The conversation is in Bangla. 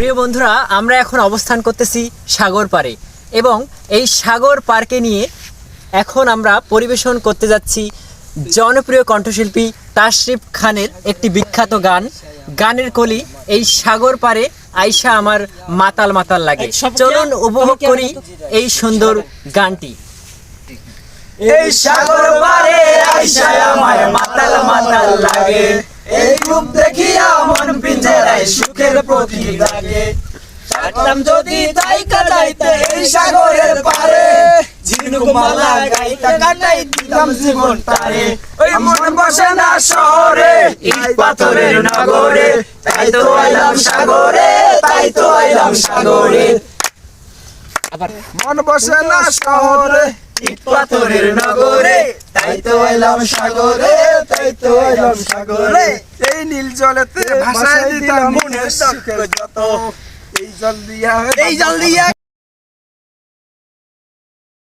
প্রিয় বন্ধুরা আমরা এখন অবস্থান করতেছি সাগর পাড়ে এবং এই সাগর পার্কে নিয়ে এখন আমরা পরিবেশন করতে যাচ্ছি জনপ্রিয় কণ্ঠশিল্পী তাশরিফ খানের একটি বিখ্যাত গান। গানের কলি এই সাগর পাড়ে আইসা আমার মাতাল মাতাল লাগে। চলুন উপভোগ করি এই সুন্দর গানটি। এই সাগর পারে আইসায় আমায় মাতাল মাতাল লাগে। এই রূপ দেখিয়া পিঞ্জরায় সুখের প্রতীক লাগে থাকলাম যদি তাই কাটাইতে এই সাগরের পারে। ঝিনুক মালা গাইতে কাটাই দিতাম জীবন তারে। ওই মন বসে না শহরে ইট পাথরের নগরে। তাই তো আইলাম সাগরে তাই তো আইলাম সাগরে। মন বসে না শহরে ইট পাথরের নগরে। তাই তো এলাম সাগরে। তো এলাম সাগরে। এই নীল জলেতে ভাসায় দিতাম মনের যত। এই জল দিয়া এই জল দিয়া